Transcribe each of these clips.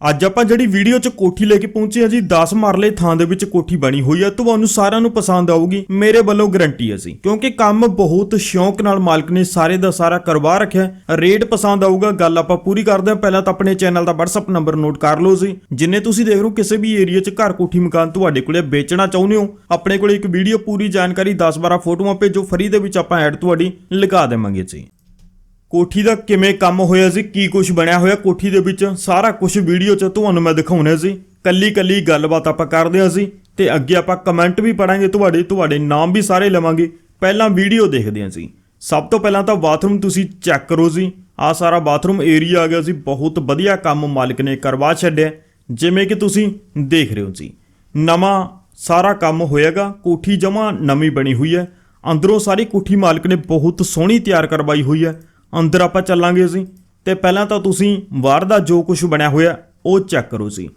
ਅੱਜ ਆਪਾਂ ਜਿਹੜੀ ਵੀਡੀਓ 'ਚ ਕੋਠੀ ਲੈ ਕੇ ਪਹੁੰਚੇ ਹਾਂ ਜੀ 10 ਮਰਲੇ ਥਾਂ ਦੇ ਵਿੱਚ ਕੋਠੀ ਬਣੀ ਹੋਈ ਹੈ, ਤੁਹਾਨੂੰ ਸਾਰਿਆਂ ਨੂੰ ਪਸੰਦ ਆਊਗੀ, ਮੇਰੇ ਵੱਲੋਂ ਗਰੰਟੀ ਹੈ ਜੀ। ਕਿਉਂਕਿ ਕੰਮ ਬਹੁਤ ਸ਼ੌਂਕ ਨਾਲ ਮਾਲਕ ਨੇ ਸਾਰੇ ਦਾ ਸਾਰਾ ਕਰਵਾ ਰੱਖਿਆ ਰੇਟ ਪਸੰਦ ਆਊਗਾ, ਗੱਲ ਆਪਾਂ ਪੂਰੀ ਕਰਦੇ ਹਾਂ, ਪਹਿਲਾਂ ਤਾਂ ਆਪਣੇ ਚੈਨਲ ਦਾ WhatsApp ਨੰਬਰ ਨੋਟ ਕਰ ਲਓ ਜੀ। ਜਿੰਨੇ ਤੁਸੀਂ ਦੇਖ ਰਹੇ ਹੋ, ਕਿਸੇ ਵੀ ਏਰੀਆ 'ਚ ਘਰ ਕੋਠੀ ਮਕਾਨ ਤੁਹਾਡੇ ਕੋਲੇ ਵੇਚਣਾ ਚਾਹੁੰਦੇ ਹੋ, ਆਪਣੇ ਕੋਲੇ ਇੱਕ ਵੀਡੀਓ ਪੂਰੀ ਜਾਣਕਾਰੀ 10-12 ਫੋਟੋਆਂ ਭੇਜੋ ਫਰੀ ਦੇ ਵਿੱਚ ਆਪਾਂ ਐਡ ਤੁਹਾਡੀ ਲਗਾ ਦੇਵਾਂਗੇ ਜੀ। ਕੋਠੀ ਦਾ ਕਿਵੇਂ ਕੰਮ ਹੋਇਆ ਸੀ, ਕੀ ਕੁਝ ਬਣਿਆ ਹੋਇਆ, ਕੋਠੀ ਦੇ ਵਿੱਚ ਸਾਰਾ ਕੁਝ ਵੀਡੀਓ 'ਚ ਤੁਹਾਨੂੰ ਮੈਂ ਦਿਖਾਉਣਾ ਸੀ। ਕੱਲੀ ਕੱਲੀ ਗੱਲਬਾਤ ਆਪਾਂ ਕਰਦੇ ਹਾਂ ਸੀ ਤੇ ਅੱਗੇ ਆਪਾਂ ਕਮੈਂਟ ਵੀ ਪੜਾਂਗੇ ਤੁਹਾਡੇ ਤੁਹਾਡੇ ਨਾਮ ਵੀ ਸਾਰੇ ਲਵਾਂਗੇ। ਪਹਿਲਾਂ ਵੀਡੀਓ ਦੇਖਦੇ ਹਾਂ ਸੀ। ਸਭ ਤੋਂ ਪਹਿਲਾਂ ਤਾਂ ਬਾਥਰੂਮ ਤੁਸੀਂ ਚੈੱਕ ਕਰੋ ਜੀ। ਆ ਸਾਰਾ ਬਾਥਰੂਮ ਏਰੀਆ ਆ ਗਿਆ ਸੀ, ਬਹੁਤ ਵਧੀਆ ਕੰਮ ਮਾਲਕ ਨੇ ਕਰਵਾ ਛੱਡਿਆ। ਜਿਵੇਂ ਕਿ ਤੁਸੀਂ ਦੇਖ ਰਹੇ ਹੋ ਜੀ। ਨਵਾਂ ਸਾਰਾ ਕੰਮ ਹੋਏਗਾ ਕੋਠੀ ਜਮਾ ਨਵੀਂ ਬਣੀ ਹੋਈ ਹੈ। ਅੰਦਰੋਂ ਸਾਰੀ ਕੋਠੀ ਮਾਲਕ ਨੇ ਬਹੁਤ ਸੋਹਣੀ ਤਿਆਰ ਕਰਵਾਈ ਹੋਈ ਹੈ। ਅੰਦਰ ਆਪਾਂ ਚੱਲਾਂਗੇ ਅਸੀਂ। ਤੇ ਪਹਿਲਾਂ ਤਾਂ ਤੁਸੀਂ ਬਾਹਰ ਦਾ ਜੋ ਕੁਝ ਬਣਿਆ ਹੋਇਆ, ਉਹ ਚੈੱਕ ਕਰੋ ਜੀ।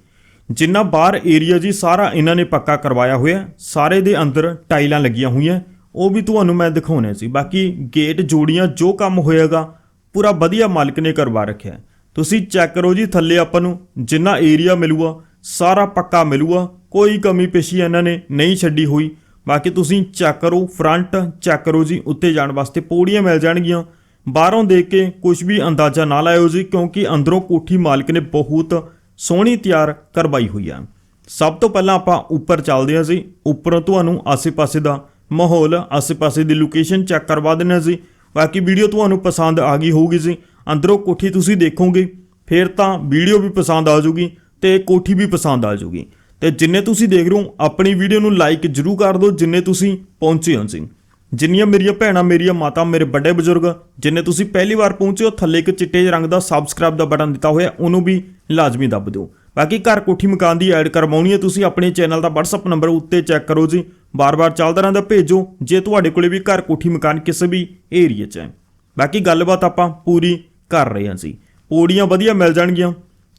ਜਿੰਨਾ ਬਾਹਰ ਏਰੀਆ ਜੀ, ਸਾਰਾ ਇਹਨਾਂ ਨੇ ਪੱਕਾ ਕਰਵਾਇਆ ਹੋਇਆ। ਸਾਰੇ ਦੇ ਅੰਦਰ ਟਾਈਲਾਂ ਲੱਗੀਆਂ ਹੋਈਆਂ। ਉਹ ਵੀ ਤੁਹਾਨੂੰ ਮੈਂ ਦਿਖਾਉਣੇ ਸੀ। ਬਾਕੀ ਗੇਟ ਜੋੜੀਆਂ ਜੋ ਕੰਮ ਹੋਏਗਾ ਪੂਰਾ ਵਧੀਆ ਮਾਲਕ ਨੇ ਕਰਵਾ ਰੱਖਿਆ। ਤੁਸੀਂ ਚੈੱਕ ਕਰੋ ਜੀ ਥੱਲੇ ਆਪਾਂ ਨੂੰ, ਜਿੰਨਾ ਏਰੀਆ ਮਿਲੂਗਾ, ਸਾਰਾ ਪੱਕਾ ਮਿਲੂਗਾ। ਕੋਈ ਕਮੀ ਪੇਸ਼ੀ ਇਹਨਾਂ ਨੇ ਨਹੀਂ ਛੱਡੀ ਹੋਈ। ਬਾਕੀ ਤੁਸੀਂ ਚੈੱਕ ਕਰੋ ਫਰੰਟ ਚੈੱਕ ਕਰੋ ਜੀ। ਉੱਤੇ ਜਾਣ ਵਾਸਤੇ ਪੌੜੀਆਂ ਮਿਲ ਜਾਣਗੀਆਂ। ਬਾਹਰੋਂ ਦੇਖ ਕੇ ਕੁਝ ਵੀ ਅੰਦਾਜ਼ਾ ਨਾ ਲਾਇਓ ਜੀ, ਕਿਉਂਕਿ ਅੰਦਰੋਂ ਕੋਠੀ ਮਾਲਕ ਨੇ ਬਹੁਤ ਸੋਹਣੀ ਤਿਆਰ ਕਰਵਾਈ ਹੋਈ ਆ। ਸਭ ਤੋਂ ਪਹਿਲਾਂ ਆਪਾਂ ਉੱਪਰ ਚੱਲਦੇ ਹਾਂ ਜੀ। ਉੱਪਰੋਂ ਤੁਹਾਨੂੰ ਆਸੇ-ਪਾਸੇ ਦਾ ਮਾਹੌਲ, ਆਸੇ-ਪਾਸੇ ਦੀ ਲੋਕੇਸ਼ਨ ਚੈੱਕ ਕਰਵਾ ਦਿੰਦੇ ਹਾਂ ਜੀ। ਬਾਕੀ ਵੀਡੀਓ ਤੁਹਾਨੂੰ ਪਸੰਦ ਆ ਗਈ ਹੋਊਗੀ ਜੀ। ਅੰਦਰੋਂ ਕੋਠੀ ਤੁਸੀਂ ਦੇਖੋਗੇ, ਫਿਰ ਤਾਂ ਵੀਡੀਓ ਵੀ ਪਸੰਦ ਆ ਜਾਊਗੀ ਤੇ ਕੋਠੀ ਵੀ ਪਸੰਦ ਆ ਜਾਊਗੀ। ਤੇ ਜਿੰਨੇ ਤੁਸੀਂ ਦੇਖ ਰਹੇ ਹੋ, ਆਪਣੀ ਵੀਡੀਓ ਨੂੰ ਲਾਈਕ ਜਰੂਰ ਕਰ ਦਿਓ, ਜਿੰਨੇ ਤੁਸੀਂ ਪਹੁੰਚੇ ਹੋ ਜੀ। ਜਿੰਨੀਆਂ ਮੇਰੀਆਂ ਭੈਣਾਂ, ਮੇਰੀਆਂ ਮਾਤਾ, ਮੇਰੇ ਵੱਡੇ ਬਜ਼ੁਰਗ, ਜਿੰਨੇ ਤੁਸੀਂ ਪਹਿਲੀ ਵਾਰ ਪਹੁੰਚੇ ਹੋ, ਥੱਲੇ ਇੱਕ ਚਿੱਟੇ ਰੰਗ ਦਾ ਸਬਸਕ੍ਰਾਈਬ ਦਾ ਬਟਨ ਦਿੱਤਾ ਹੋਇਆ, ਉਹਨੂੰ ਵੀ ਲਾਜ਼ਮੀ ਦੱਬ ਦਿਓ। ਬਾਕੀ ਘਰ ਕੋਠੀ ਮਕਾਨ ਦੀ ਐਡ ਕਰਵਾਉਣੀ ਹੈ, ਤੁਸੀਂ ਆਪਣੇ ਚੈਨਲ ਦਾ WhatsApp ਨੰਬਰ ਉੱਤੇ ਚੈੱਕ ਕਰੋ ਜੀ। ਬਾਰ-ਬਾਰ ਚੱਲਦਾ ਰਹਿੰਦਾ, ਭੇਜੋ, ਜੇ ਤੁਹਾਡੇ ਕੋਲੇ ਵੀ ਘਰ ਕੋਠੀ ਮਕਾਨ ਕਿਸੇ ਵੀ ਏਰੀਆ 'ਚ ਹੈ। ਬਾਕੀ ਗੱਲਬਾਤ ਆਪਾਂ ਪੂਰੀ ਕਰ ਰਹੇ ਹਾਂ ਜੀ। ਪੌੜੀਆਂ ਵਧੀਆ ਮਿਲ ਜਾਣਗੀਆਂ।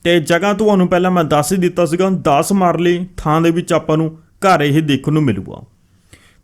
ਤੇ ਜਗ੍ਹਾ ਤੁਹਾਨੂੰ ਪਹਿਲਾਂ ਮੈਂ ਦੱਸ ਹੀ ਦਿੱਤਾ ਸੀਗਾ 10 ਮਰਲੇ ਥਾਂ ਦੇ ਵਿੱਚ ਆਪਾਂ ਨੂੰ ਘਰ ਇਹ ਦੇਖਣ ਨੂੰ ਮਿਲੂਗਾ।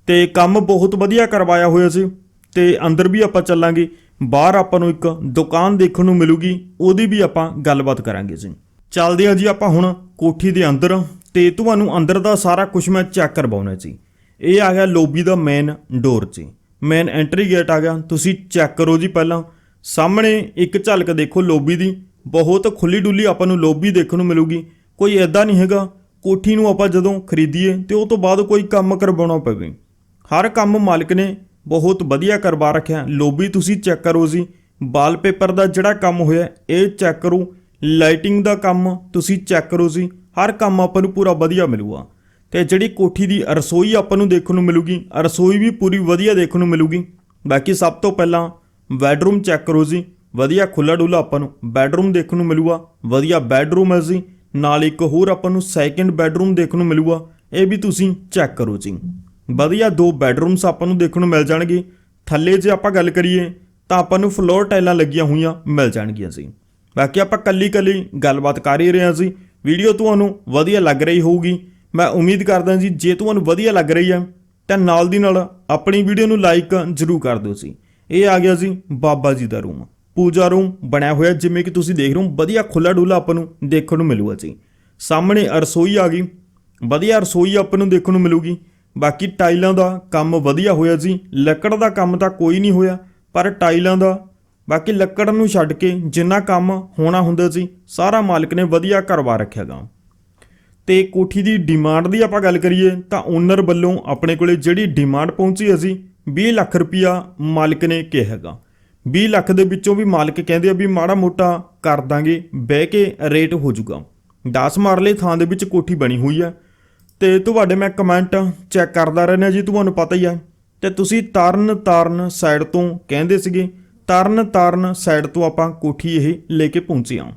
ਤੇ ਕੰਮ ਬਹੁਤ ਵਧੀਆ ਕਰਵਾਇਆ ਹੋਇਆ ਸੀ ਤੇ ਅੰਦਰ ਵੀ ਆਪਾਂ ਚੱਲਾਂਗੇ, ਬਾਹਰ ਆਪਾਂ ਨੂੰ ਇੱਕ ਦੁਕਾਨ ਦੇਖਣ ਨੂੰ ਮਿਲੂਗੀ, ਉਹਦੀ ਵੀ ਆਪਾਂ ਗੱਲਬਾਤ ਕਰਾਂਗੇ ਜੀ। ਚੱਲਦੇ ਹਾਂ ਜੀ ਆਪਾਂ ਹੁਣ ਕੋਠੀ ਦੇ ਅੰਦਰ ਤੇ ਤੁਹਾਨੂੰ ਅੰਦਰ ਦਾ ਸਾਰਾ ਕੁਝ ਮੈਂ ਚੈੱਕ ਕਰਵਾਉਣਾ ਜੀ। ਇਹ ਆ ਗਿਆ ਲੋਬੀ ਦਾ ਮੇਨ ਡੋਰ ਜੀ। ਮੇਨ ਐਂਟਰੀ ਗੇਟ ਆ ਗਿਆ। ਤੁਸੀਂ ਚੈੱਕ ਕਰੋ ਜੀ ਪਹਿਲਾਂ। ਸਾਹਮਣੇ ਇੱਕ ਝਲਕ ਦੇਖੋ ਲੋਬੀ ਦੀ। ਬਹੁਤ ਖੁੱਲੀ ਡੁੱਲੀ ਆਪਾਂ ਨੂੰ ਲੋਬੀ ਦੇਖਣ ਨੂੰ ਮਿਲੂਗੀ। ਕੋਈ ਐਦਾਂ ਨਹੀਂ ਹੈਗਾ। ਕੋਠੀ ਨੂੰ ਆਪਾਂ ਜਦੋਂ ਖਰੀਦੀਏ ਤੇ ਉਹ ਤੋਂ ਬਾਅਦ ਕੋਈ ਕੰਮ ਕਰਵਾਉਣਾ ਪਵੇ। ਹਰ ਕੰਮ ਮਾਲਕ ਨੇ ਬਹੁਤ ਵਧੀਆ ਕਰਵਾ ਰੱਖਿਆ। ਲੋਬੀ ਤੁਸੀਂ ਚੈੱਕ ਕਰੋ ਜੀ। ਵਾਲਪੇਪਰ ਦਾ ਜਿਹੜਾ ਕੰਮ ਹੋਇਆ, ਇਹ ਚੈੱਕ ਕਰੋ। ਲਾਈਟਿੰਗ ਦਾ ਕੰਮ ਤੁਸੀਂ ਚੈੱਕ ਕਰੋ ਜੀ। ਹਰ ਕੰਮ ਆਪਾਂ ਨੂੰ ਪੂਰਾ ਵਧੀਆ ਮਿਲੂਗਾ। ਤੇ ਜਿਹੜੀ ਕੋਠੀ ਦੀ ਰਸੋਈ ਆਪਾਂ ਨੂੰ ਦੇਖਣ ਨੂੰ ਮਿਲੂਗੀ, ਰਸੋਈ ਵੀ ਪੂਰੀ ਵਧੀਆ ਦੇਖਣ ਨੂੰ ਮਿਲੂਗੀ। ਬਾਕੀ ਸਭ ਤੋਂ ਪਹਿਲਾਂ ਬੈਡਰੂਮ ਚੈੱਕ ਕਰੋ ਜੀ। ਵਧੀਆ ਖੁੱਲਾ ਡੁੱਲਾ ਆਪਾਂ ਨੂੰ ਬੈਡਰੂਮ ਦੇਖਣ ਨੂੰ ਮਿਲੂਗਾ। ਵਧੀਆ ਬੈਡਰੂਮ ਹੈ ਜੀ। ਨਾਲ ਇੱਕ ਹੋਰ ਆਪਾਂ ਨੂੰ ਸੈਕੰਡ ਬੈਡਰੂਮ ਦੇਖਣ ਨੂੰ ਮਿਲੂਗਾ। ਇਹ ਵੀ ਤੁਸੀਂ ਚੈੱਕ ਕਰੋ ਜੀ। ਵਧੀਆ ਦੋ ਬੈੱਡਰੂਮਸ ਆਪਾਂ ਨੂੰ ਦੇਖਣ ਨੂੰ ਮਿਲ ਜਾਣਗੇ। ਥੱਲੇ ਜੇ ਆਪਾਂ ਗੱਲ ਕਰੀਏ, ਤਾਂ ਆਪਾਂ ਨੂੰ ਫਲੋਰ ਟਾਈਲਾਂ ਲੱਗੀਆਂ ਹੋਈਆਂ ਮਿਲ ਜਾਣਗੀਆਂ ਸੀ। ਬਾਕੀ ਆਪਾਂ ਕੱਲੀ ਕੱਲੀ ਗੱਲਬਾਤ ਕਰ ਹੀ ਰਹੇ ਹਾਂ ਜੀ। ਵੀਡੀਓ ਤੁਹਾਨੂੰ ਵਧੀਆ ਲੱਗ ਰਹੀ ਹੋਊਗੀ। ਮੈਂ ਉਮੀਦ ਕਰਦਾ ਜੀ, ਜੇ ਤੁਹਾਨੂੰ ਵਧੀਆ ਲੱਗ ਰਹੀ ਹੈ, ਤਾਂ ਨਾਲ ਦੀ ਨਾਲ ਆਪਣੀ ਵੀਡੀਓ ਨੂੰ ਲਾਈਕ ਜ਼ਰੂਰ ਕਰ ਦਿਓ ਜੀ। ਇਹ ਆ ਗਿਆ ਜੀ ਬਾਬਾ ਜੀ ਦਾ ਰੂਮ ਪੂਜਾ ਰੂਮ ਬਣਿਆ ਹੋਇਆ, ਜਿਵੇਂ ਕਿ ਤੁਸੀਂ ਦੇਖ ਰਹੇ ਹੋ, ਵਧੀਆ ਖੁੱਲਾ ਡੁੱਲਾ ਆਪਾਂ ਨੂੰ ਦੇਖਣ ਨੂੰ ਮਿਲੂਗਾ ਜੀ। ਸਾਹਮਣੇ ਰਸੋਈ ਆ ਗਈ। ਵਧੀਆ ਰਸੋਈ ਆਪਾਂ ਨੂੰ ਦੇਖਣ ਨੂੰ ਮਿਲੂਗੀ। ਬਾਕੀ ਟਾਈਲਾਂ ਦਾ ਕੰਮ ਵਧੀਆ ਹੋਇਆ ਜੀ ਲੱਕੜ ਦਾ ਕੰਮ ਤਾਂ ਕੋਈ ਨਹੀਂ ਹੋਇਆ, ਪਰ ਟਾਈਲਾਂ ਦਾ। ਬਾਕੀ ਲੱਕੜ ਨੂੰ ਛੱਡ ਕੇ ਜਿੰਨਾ ਕੰਮ ਹੋਣਾ ਹੁੰਦਾ ਸੀ, ਸਾਰਾ ਮਾਲਕ ਨੇ ਵਧੀਆ ਕਰਵਾ ਰੱਖਿਆ ਗਾ। ਤੇ ਕੋਠੀ ਦੀ ਡਿਮਾਂਡ ਦੀ ਆਪਾਂ ਗੱਲ ਕਰੀਏ, ਤਾਂ ਓਨਰ ਵੱਲੋਂ ਆਪਣੇ ਕੋਲੇ ਜਿਹੜੀ ਡਿਮਾਂਡ ਪਹੁੰਚੀ ਅਸੀਂ 20 ਲੱਖ ਰੁਪਿਆ ਮਾਲਕ ਨੇ ਕਿਹਾ ਹੈਗਾ 20 ਲੱਖ ਦੇ ਵਿੱਚੋਂ ਵੀ ਮਾਲਕ ਕਹਿੰਦੇ ਆ ਵੀ ਮਾੜਾ ਮੋਟਾ ਕਰ ਦਾਂਗੇ, ਬਹਿ ਕੇ ਰੇਟ ਹੋ ਜਾਊਗਾ 10 ਮਰਲੇ ਥਾਂ ਦੇ ਵਿੱਚ ਕੋਠੀ ਬਣੀ ਹੋਈ ਆ। ਤੇ ਤੁਹਾਡੇ ਮੈਂ ਕਮੈਂਟ ਚੈੱਕ ਕਰਦਾ ਰਹਿੰਦਾ ਜੀ, ਤੁਹਾਨੂੰ ਪਤਾ ਹੀ ਆ। ਤੇ ਤੁਸੀਂ ਤਰਨ ਤਾਰਨ ਸਾਈਡ ਤੋਂ ਕਹਿੰਦੇ ਸੀਗੇ, ਤਰਨ ਤਾਰਨ ਸਾਈਡ ਤੋਂ ਆਪਾਂ ਕੋਠੀ ਇਹ ਲੈ ਕੇ ਪਹੁੰਚੇ ਹਾਂ।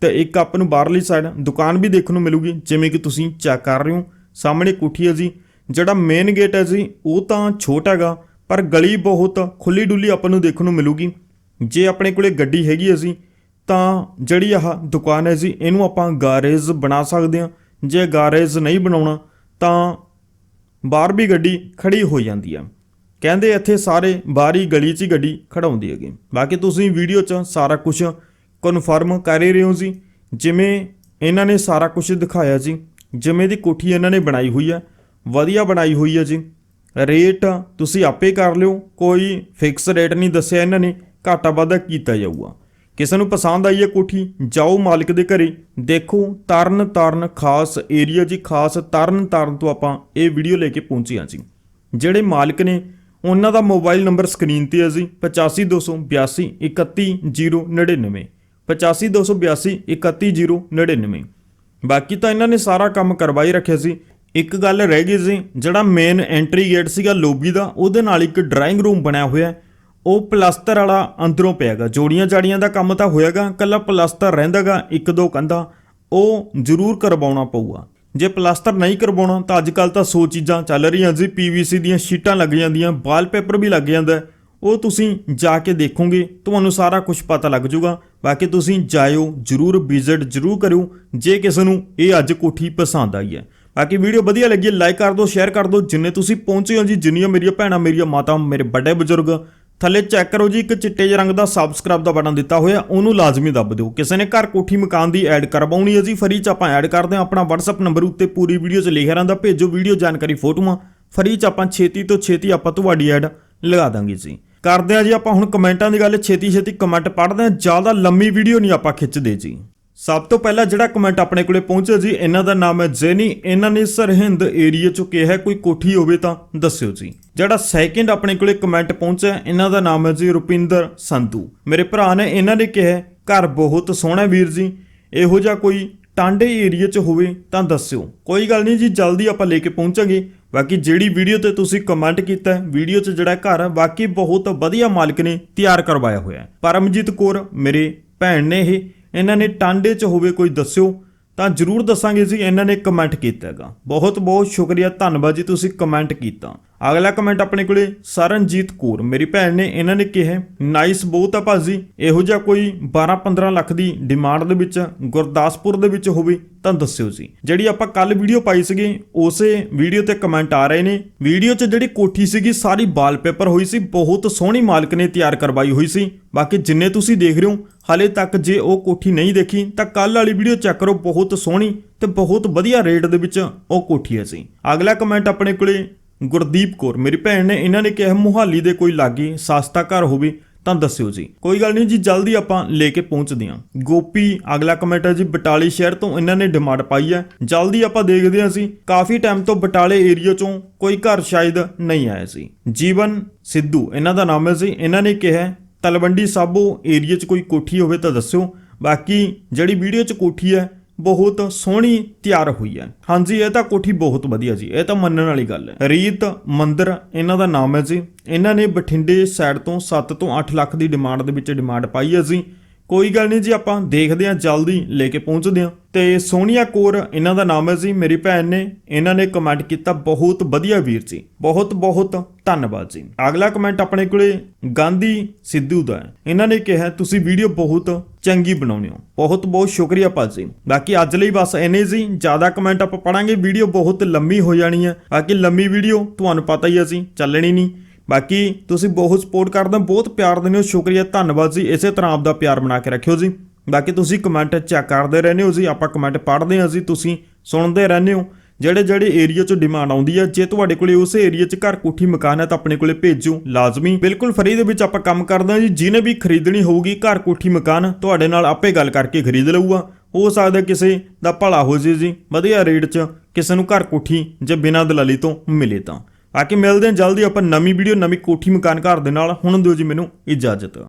ਤੇ ਇੱਕ ਆਪ ਨੂੰ ਬਾਹਰਲੀ ਸਾਈਡ ਦੁਕਾਨ ਵੀ ਦੇਖਣ ਨੂੰ ਮਿਲੂਗੀ, ਜਿਵੇਂ ਕਿ ਤੁਸੀਂ ਚੈੱਕ ਕਰ ਰਹੇ ਹੋ। ਸਾਹਮਣੇ ਕੋਠੀ ਹੈ ਜੀ, ਜਿਹੜਾ ਮੇਨ ਗੇਟ ਹੈ ਜੀ, ਉਹ ਤਾਂ ਛੋਟਾ ਹੈਗਾ, ਪਰ ਗਲੀ ਬਹੁਤ ਖੁੱਲੀ ਡੁੱਲੀ ਆਪਾਂ ਨੂੰ ਦੇਖਣ ਨੂੰ ਮਿਲੂਗੀ। ਜੇ ਆਪਣੇ ਕੋਲੇ ਗੱਡੀ ਹੈਗੀ ਹੈ ਜੀ, ਤਾਂ ਜਿਹੜੀ ਆਹ ਦੁਕਾਨ ਹੈ ਜੀ, ਇਹਨੂੰ ਆਪਾਂ ਗਾਰੇਜ਼ ਬਣਾ ਸਕਦੇ ਹਾਂ। ਜੇ ਗਾਰੇਜ਼ ਨਹੀਂ ਬਣਾਉਣਾ, ਤਾਂ ਬਾਹਰ ਵੀ ਗੱਡੀ ਖੜੀ ਹੋ ਜਾਂਦੀ ਆ। ਕਹਿੰਦੇ ਇੱਥੇ ਸਾਰੇ ਬਾਹਰੀ ਗਲੀ 'ਚ ਹੀ ਗੱਡੀ ਖੜਾਉਂਦੀ ਹੈਗੀ। ਬਾਕੀ ਤੁਸੀਂ ਵੀਡੀਓ 'ਚ ਸਾਰਾ ਕੁਝ ਕਨਫਰਮ ਕਰ ਹੀ ਰਹੇ ਹੋ ਜੀ। ਜਿਵੇਂ ਇਹਨਾਂ ਨੇ ਸਾਰਾ ਕੁਝ ਦਿਖਾਇਆ ਜੀ। ਜਿਵੇਂ ਦੀ ਕੋਠੀ ਇਹਨਾਂ ਨੇ ਬਣਾਈ ਹੋਈ ਹੈ ਵਧੀਆ ਬਣਾਈ ਹੋਈ ਹੈ ਜੀ। ਰੇਟ ਤੁਸੀਂ ਆਪੇ ਕਰ ਲਿਓ, ਕੋਈ ਫਿਕਸ ਰੇਟ ਨਹੀਂ ਦੱਸਿਆ ਇਹਨਾਂ ਨੇ, ਘਾਟਾ ਵਾਧਾ ਕੀਤਾ ਜਾਊਗਾ। ਕਿਸੇ ਨੂੰ ਪਸੰਦ ਆਈ ਹੈ ਕੋਠੀ, ਜਾਓ ਮਾਲਕ ਦੇ ਘਰੇ। ਦੇਖੋ ਤਰਨ ਤਾਰਨ ਖਾਸ ਏਰੀਆ ਜੀ, ਖਾਸ ਤਰਨ ਤਾਰਨ ਤੋਂ ਆਪਾਂ ਇਹ ਵੀਡੀਓ ਲੈ ਕੇ ਪਹੁੰਚੇ ਹਾਂ ਜੀ। ਜਿਹੜੇ ਮਾਲਕ ਨੇ, ਉਹਨਾਂ ਦਾ ਮੋਬਾਈਲ ਨੰਬਰ ਸਕਰੀਨ ਤੇ ਹੈ ਜੀ 85282 31099 85282 31099 ਬਾਕੀ ਤਾਂ ਇਹਨਾਂ ਨੇ ਸਾਰਾ ਕੰਮ ਕਰਵਾਈ ਰੱਖਿਆ ਸੀ। ਇੱਕ ਗੱਲ ਰਹਿ ਗਈ ਸੀ ਜਿਹੜਾ ਮੇਨ ਐਂਟਰੀ ਗੇਟ ਸੀਗਾ ਲੋਬੀ ਦਾ, ਉਹਦੇ ਨਾਲ ਇੱਕ ਡਰਾਇੰਗ ਰੂਮ ਬਣਿਆ ਹੋਇਆ ਹੈ। ਉਹ ਪਲਾਸਟਰ ਵਾਲਾ ਅੰਦਰੋਂ ਪਿਆਗਾ। ਜੋੜੀਆਂ ਜਾੜੀਆਂ ਦਾ ਕੰਮ ਤਾਂ ਹੋਇਆਗਾ ਕੱਲਾ ਪਲਾਸਟਰ ਰਹਿੰਦਾਗਾ, ਇੱਕ ਦੋ ਕੰਧਾਂ, ਉਹ ਜ਼ਰੂਰ ਕਰਵਾਉਣਾ ਪਊਗਾ। ਜੇ ਪਲਾਸਟਰ ਨਹੀਂ ਕਰਵਾਉਣਾ, ਤਾਂ ਅੱਜ ਕੱਲ ਤਾਂ ਸੌ ਚੀਜ਼ਾਂ ਚੱਲ ਰਹੀਆਂ ਜੀ ਪੀਵੀਸੀ ਦੀਆਂ ਸ਼ੀਟਾਂ ਲੱਗ ਜਾਂਦੀਆਂ, ਵਾਲਪੇਪਰ ਵੀ ਲੱਗ ਜਾਂਦਾ। ਉਹ ਤੁਸੀਂ ਜਾ ਕੇ ਦੇਖੋਗੇ, ਤੁਹਾਨੂੰ ਸਾਰਾ ਕੁਝ ਪਤਾ ਲੱਗ ਜਾਊਗਾ। ਬਾਕੀ ਤੁਸੀਂ ਜਾਇਓ, ਜਰੂਰ ਵਿਜ਼ਿਟ ਜਰੂਰ ਕਰਿਓ, ਜੇ ਕਿਸੇ ਨੂੰ ਇਹ ਅੱਜ ਕੋਠੀ ਪਸੰਦ ਆਈ ਹੈ। ਬਾਕੀ ਵੀਡੀਓ ਵਧੀਆ ਲੱਗੀ ਲਾਈਕ ਕਰ ਦਿਓ, ਸ਼ੇਅਰ ਕਰ ਦਿਓ। ਜਿੰਨੇ ਤੁਸੀਂ ਪਹੁੰਚੇ ਹੋ ਜੀ, ਜਿੰਨੀਆਂ ਮੇਰੀਆਂ ਭੈਣਾਂ, ਮੇਰੀਆਂ ਮਾਤਾ ਮੇਰੇ ਵੱਡੇ ਬਜ਼ੁਰਗ ਥੱਲੇ ਚੈੱਕ ਕਰੋ ਜੀ, ਇੱਕ ਚਿੱਟੇ ਜਿਹੇ ਰੰਗ ਦਾ ਸਬਸਕ੍ਰਾਈਬ ਦਾ ਬਟਨ ਦਿੱਤਾ ਹੋਇਆ, ਉਹਨੂੰ ਲਾਜ਼ਮੀ ਦੱਬ ਦਿਓ। ਕਿਸੇ ਨੇ ਘਰ ਕੋਠੀ ਮਕਾਨ ਦੀ ਐਡ ਕਰਵਾਉਣੀ ਹੈ ਜੀ, ਫਰੀ ਚ ਆਪਾਂ ਐਡ ਕਰਦੇ ਹਾਂ। ਆਪਣਾ WhatsApp ਨੰਬਰ ਉੱਤੇ ਪੂਰੀ ਵੀਡੀਓ 'ਚ ਲਿਖਿਆ ਰਹਿੰਦਾ, ਭੇਜੋ ਵੀਡੀਓ ਜਾਣਕਾਰੀ ਫੋਟੋਆਂ। ਫਰੀ ਚ ਆਪਾਂ ਛੇਤੀ ਤੋਂ ਛੇਤੀ ਆਪਾਂ ਤੁਹਾਡੀ ਐਡ ਲਗਾ ਦਾਂਗੇ ਜੀ। ਕਰਦੇ ਆ ਜੀ ਆਪਾਂ ਹੁਣ ਕਮੈਂਟਾਂ ਦੀ ਗੱਲ ਛੇਤੀ ਛੇਤੀ ਕਮੈਂਟ ਪੜ੍ਹਦੇ ਆ ਜ਼ਿਆਦਾ ਲੰਮੀ ਵੀਡੀਓ ਨਹੀਂ ਆਪਾਂ ਖਿੱਚਦੇ ਜੀ। ਸਭ ਤੋਂ ਪਹਿਲਾਂ ਜਿਹੜਾ ਕਮੈਂਟ ਆਪਣੇ ਕੋਲੇ ਪਹੁੰਚਿਆ ਜੀ, ਇਹਨਾਂ ਦਾ ਨਾਮ ਹੈ ਜੈਨੀ। ਇਹਨਾਂ ਨੇ ਸਰਹਿੰਦ ਏਰੀਆ ਚੋਂ ਕਿਹਾ ਕੋਈ ਕੋਠੀ ਹੋਵੇ ਤਾਂ ਦੱਸਿਓ ਜੀ। ਜਿਹੜਾ ਸੈਕਿੰਡ ਆਪਣੇ ਕੋਲੇ ਕਮੈਂਟ ਪਹੁੰਚਿਆ, ਇਹਨਾਂ ਦਾ ਨਾਮ ਹੈ ਜੀ ਰੁਪਿੰਦਰ ਸੰਧੂ। ਮੇਰੇ ਭਰਾ ਨੇ ਇਹਨਾਂ ਨੇ ਕਿਹਾ, ਘਰ ਬਹੁਤ ਸੋਹਣਾ ਵੀਰ ਜੀ। ਇਹੋ ਜਿਹਾ ਕੋਈ ਟਾਂਡੇ ਏਰੀਆ 'ਚ ਹੋਵੇ ਤਾਂ ਦੱਸਿਓ। ਕੋਈ ਗੱਲ ਨਹੀਂ ਜੀ, ਜਲਦੀ ਆਪਾਂ ਲੈ ਕੇ ਪਹੁੰਚਾਂਗੇ। ਬਾਕੀ ਜਿਹੜੀ ਵੀਡੀਓ ਤੇ ਤੁਸੀਂ ਕਮੈਂਟ ਕੀਤਾ ਵੀਡੀਓ 'ਚ ਜਿਹੜਾ ਘਰ ਹੈ, ਬਾਕੀ ਬਹੁਤ ਵਧੀਆ ਮਾਲਕ ਨੇ ਤਿਆਰ ਕਰਵਾਇਆ ਹੋਇਆ ਹੈ। ਪਰਮਜੀਤ ਕੌਰ, ਮੇਰੇ ਭੈਣ ਨੇ ਇਹ ਇਹਨਾਂ ਨੇ ਟਾਂਡੇ 'ਚ ਹੋਵੇ ਕੋਈ ਦੱਸਿਓ, ਤਾਂ ਜਰੂਰ ਦੱਸਾਂਗੇ ਜੀ, ਇਹਨਾਂ ਨੇ ਕਮੈਂਟ ਕੀਤਾ ਹੈਗਾ ਬਹੁਤ ਬਹੁਤ ਸ਼ੁਕਰੀਆ, ਧੰਨਵਾਦ ਜੀ ਤੁਸੀਂ ਕਮੈਂਟ ਕੀਤਾ। ਅਗਲਾ ਕਮੈਂਟ ਆਪਣੇ ਕੋਲੇ, ਸਰਨਜੀਤ ਕੌਰ। ਮੇਰੀ ਭੈਣ ਨੇ ਇਹਨਾਂ ਨੇ ਕਿਹਾ ਨਾਈਸ ਬਹੁਤ ਆ ਭਾਜੀ, ਇਹੋ ਜਿਹਾ ਕੋਈ 12-15 ਲੱਖ ਦੀ ਡਿਮਾਂਡ ਦੇ ਵਿੱਚ, ਗੁਰਦਾਸਪੁਰ ਦੇ ਵਿੱਚ ਹੋਵੇ, ਤਾਂ ਦੱਸਿਓ ਜੀ। ਜਿਹੜੀ ਆਪਾਂ ਕੱਲ ਵੀਡੀਓ ਪਾਈ ਸੀਗੀ, ਉਸੇ ਵੀਡੀਓ ਤੇ ਕਮੈਂਟ ਆ ਰਹੇ ਨੇ। ਵੀਡੀਓ 'ਚ ਜਿਹੜੀ ਕੋਠੀ ਸੀਗੀ, ਸਾਰੀ ਵਾਲਪੇਪਰ ਹੋਈ ਸੀ, ਬਹੁਤ ਸੋਹਣੀ ਮਾਲਕ ਨੇ ਤਿਆਰ ਕਰਵਾਈ ਹੋਈ ਸੀ। ਬਾਕੀ ਜਿੰਨੇ ਤੁਸੀਂ ਦੇਖ ਰਹੇ ਹੋ ਹਾਲੇ ਤੱਕ ਜੇ ਉਹ ਕੋਠੀ ਨਹੀਂ ਦੇਖੀ, ਤਾਂ ਕੱਲ ਵਾਲੀ ਵੀਡੀਓ ਚੈੱਕ ਕਰੋ, ਬਹੁਤ ਸੋਹਣੀ ਤੇ ਬਹੁਤ ਵਧੀਆ ਰੇਟ ਦੇ ਵਿੱਚ ਉਹ ਕੋਠੀ ਹੈ ਸੀ ਅਗਲਾ ਕਮੈਂਟ ਆਪਣੇ ਕੋਲੇ, ਗੁਰਦੀਪ ਕੌਰ, ਮੇਰੀ ਭੈਣ ਨੇ, ਇਹਨਾਂ ਨੇ ਕਿਹਾ, ਮੁਹਾਲੀ ਦੇ ਕੋਈ ਲਾਗੇ ਸਸਤਾ ਘਰ ਹੋਵੇ ਤਾਂ ਦੱਸਿਓ ਜੀ। ਕੋਈ ਗੱਲ ਨਹੀਂ ਜੀ, ਜਲਦੀ ਆਪਾਂ ਲੈ ਕੇ ਪਹੁੰਚਦੇ ਹਾਂ। ਗੋਪੀ, ਅਗਲਾ ਕਮੈਂਟ ਹੈ ਜੀ, ਬਟਾਲੀ ਸ਼ਹਿਰ ਤੋਂ ਇਹਨਾਂ ਨੇ ਡਿਮਾਂਡ ਪਾਈ ਹੈ। ਜਲਦੀ ਆਪਾਂ ਦੇਖਦੇ ਹਾਂ ਸੀ ਕਾਫੀ ਟਾਈਮ ਤੋਂ ਬਟਾਲੇ ਏਰੀਆ ਚੋਂ ਕੋਈ ਘਰ ਸ਼ਾਇਦ ਨਹੀਂ ਆਇਆ ਸੀ ਜੀਵਨ ਸਿੱਧੂ, ਇਹਨਾਂ ਦਾ ਨਾਮ ਹੈ ਜੀ, ਇਹਨਾਂ ਨੇ ਕਿਹਾ ਤਲਵੰਡੀ ਸਾਬੋ ਏਰੀਆ 'ਚ ਕੋਈ ਕੋਠੀ ਹੋਵੇ ਤਾਂ ਦੱਸਿਓ। ਬਾਕੀ ਜਿਹੜੀ ਵੀਡੀਓ 'ਚ ਕੋਠੀ ਹੈ, ਬਹੁਤ ਸੋਹਣੀ ਤਿਆਰ ਹੋਈ ਹੈ। ਹਾਂਜੀ, ਇਹ ਤਾਂ ਕੋਠੀ ਬਹੁਤ ਵਧੀਆ ਜੀ, ਇਹ ਤਾਂ ਮੰਨਣ ਵਾਲੀ ਗੱਲ ਹੈ। ਰੀਤ ਮੰਦਰ, ਇਹਨਾਂ ਦਾ ਨਾਮ ਹੈ ਜੀ। ਇਹਨਾਂ ਨੇ ਬਠਿੰਡੇ ਸਾਈਡ ਤੋਂ 7 ਤੋਂ 8 ਲੱਖ ਦੀ ਡਿਮਾਂਡ ਦੇ ਵਿੱਚ ਡਿਮਾਂਡ ਪਾਈ ਹੈ ਜੀ। ਕੋਈ ਗੱਲ ਨਹੀਂ ਜੀ, ਆਪਾਂ ਦੇਖਦੇ ਹਾਂ, ਜਲਦੀ ਲੈ ਕੇ ਪਹੁੰਚਦੇ ਹਾਂ। ਤੇ ਸੋਨੀਆ ਕੌਰ, ਇਹਨਾਂ ਦਾ ਨਾਮ ਹੈ ਜੀ, ਮੇਰੀ ਭੈਣ ਨੇ, ਇਹਨਾਂ ਨੇ ਕਮੈਂਟ ਕੀਤਾ, ਬਹੁਤ ਵਧੀਆ ਵੀਰ ਜੀ, ਬਹੁਤ ਬਹੁਤ ਧੰਨਵਾਦ ਜੀ। ਅਗਲਾ ਕਮੈਂਟ ਆਪਣੇ ਕੋਲੇ ਗਾਂਧੀ ਸਿੱਧੂ ਦਾ ਹੈ। ਇਹਨਾਂ ਨੇ ਕਿਹਾ, ਤੁਸੀਂ ਵੀਡੀਓ ਬਹੁਤ ਚੰਗੀ ਬਣਾਉਂਦੇ ਹੋ। ਬਹੁਤ ਬਹੁਤ ਸ਼ੁਕਰੀਆ ਭਾਜੀ ਬਾਕੀ ਅੱਜ ਲਈ ਬਸ ਇੰਨੇ ਜੀ, ਜ਼ਿਆਦਾ ਕਮੈਂਟ ਆਪਾਂ ਪੜਾਂਗੇ ਵੀਡੀਓ ਬਹੁਤ ਲੰਮੀ ਹੋ ਜਾਣੀ ਹੈ। ਬਾਕੀ ਲੰਮੀ ਵੀਡੀਓ, ਤੁਹਾਨੂੰ ਪਤਾ ਹੀ ਹੈ ਜੀ, ਚੱਲਣੀ ਨਹੀਂ। ਬਾਕੀ ਤੁਸੀਂ ਬਹੁਤ ਸਪੋਰਟ ਕਰਦੇ ਹੋ, ਬਹੁਤ ਪਿਆਰ ਦਿੰਦੇ ਹੋ, ਸ਼ੁਕਰੀਆ, ਧੰਨਵਾਦ ਜੀ। ਇਸੇ ਤਰ੍ਹਾਂ ਆਪਦਾ ਪਿਆਰ ਬਣਾ ਕੇ ਰੱਖਿਓ ਜੀ। ਬਾਕੀ ਤੁਸੀਂ ਕਮੈਂਟ ਚੈੱਕ ਕਰਦੇ ਰਹਿੰਦੇ ਹੋ ਜੀ, ਆਪਾਂ ਕਮੈਂਟ ਪੜ੍ਹਦੇ ਹਾਂ ਜੀ, ਤੁਸੀਂ ਸੁਣਦੇ ਰਹਿੰਦੇ ਹੋ। ਜਿਹੜੇ ਜਿਹੜੇ ਏਰੀਆ 'ਚ ਡਿਮਾਂਡ ਆਉਂਦੀ ਹੈ ਜੇ ਤੁਹਾਡੇ ਕੋਲੇ ਉਸ ਏਰੀਆ 'ਚ ਘਰ ਕੋਠੀ ਮਕਾਨ ਹੈ ਤਾਂ ਆਪਣੇ ਕੋਲੇ ਭੇਜੋ, ਲਾਜ਼ਮੀ। ਬਿਲਕੁਲ ਫਰੀ ਦੇ ਵਿੱਚ ਆਪਾਂ ਕੰਮ ਕਰਦੇ ਹਾਂ ਜੀ, ਜਿਹਨੇ ਵੀ ਖਰੀਦਣੀ ਹੋਊਗੀ ਘਰ ਕੋਠੀ ਮਕਾਨ, ਤੁਹਾਡੇ ਨਾਲ ਆਪੇ ਗੱਲ ਕਰਕੇ ਖਰੀਦ ਲਊਗਾ। ਹੋ ਸਕਦਾ ਕਿਸੇ ਦਾ ਭਲਾ ਹੋ ਜੇ ਜੀ, ਵਧੀਆ ਰੇਟ 'ਚ ਕਿਸੇ ਨੂੰ ਘਰ ਕੋਠੀ ਜੇ ਬਿਨਾਂ ਦਲਾਲੀ ਤੋਂ ਮਿਲੇ ਤਾਂ। ਆ ਕੇ ਮਿਲਦੇ ਹਾਂ। ਜਲਦੀ ਆਪਾਂ ਨਵੀਂ ਵੀਡੀਓ, ਨਵੀਂ ਕੋਠੀ ਮਕਾਨ ਘਰ ਦੇ ਨਾਲ। ਹੁਣ ਦਿਓ ਜੀ ਮੈਨੂੰ ਇਜਾਜ਼ਤ।